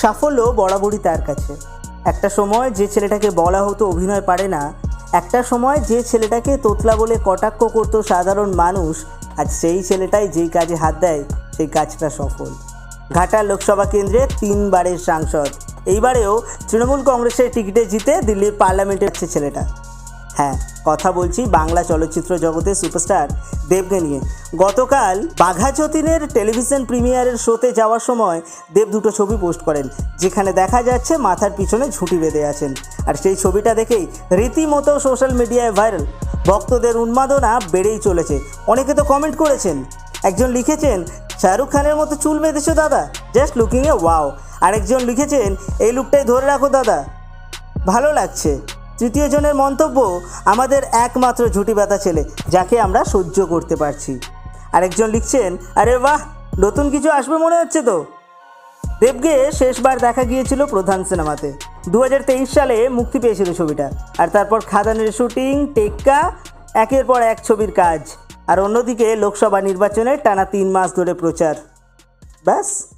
সাফল্য বরাবরই তার কাছে। একটা সময় যে ছেলেটাকে বলা হতো অভিনয় পারে না, একটা সময় যে ছেলেটাকে তোতলা বলে কটাক্ষ করত সাধারণ মানুষ, আজ সেই ছেলেটাই যেই কাজে হাত দেয়, সেই কাজটা সফল। ঘাটা লোকসভা কেন্দ্রে তিনবারের সাংসদ। এইবারেও তৃণমূল কংগ্রেসের টিকিটে জিতে দিল্লির পার্লামেন্টে যাচ্ছে ছেলেটা। হ্যাঁ কথা বলছি বাংলা চলচ্চিত্র জগতের সুপারস্টার দেবকে নিয়ে। গতকাল বাঘা যতীনের টেলিভিশন প্রিমিয়ারের শোতে যাওয়ার সময় দেব দুটো ছবি পোস্ট করেন, যেখানে দেখা যাচ্ছে মাথার পিছনে ঝুঁটি বেঁধে আছেন। আর সেই ছবিটা দেখেই রীতিমতো সোশ্যাল মিডিয়ায় ভাইরাল। ভক্তদের উন্মাদনা বেড়েই চলেছে। অনেকে তো কমেন্ট করেছেন, একজন লিখেছেন, শাহরুখ খানের মতো চুল বেঁধেছো দাদা, জাস্ট লুকিং এ ওয়াও। আরেকজন লিখেছেন, এই লুকটাই ধরে রাখো দাদা। ভালো লাগছে। তৃতীয় জনের মন্তব্য, আমাদের একমাত্র ঝুঁটি ব্যথা ছেলে, যাকে আমরা সহ্য করতে পারছি। আরেকজন লিখছেন, আরে বাহ, নতুন কিছু আসবে মনে হচ্ছে তো? দেবকে শেষবার দেখা গিয়েছিল প্রধান সিনেমাতে। দু হাজার তেইশ সালে মুক্তি পেয়েছিল ছবিটা। আর তারপর খাদানের শুটিং, টেক্কা, একের পর এক ছবির কাজ। আর অন্যদিকে লোকসভা নির্বাচনের টানা তিন মাস ধরে প্রচার। ব্যাস।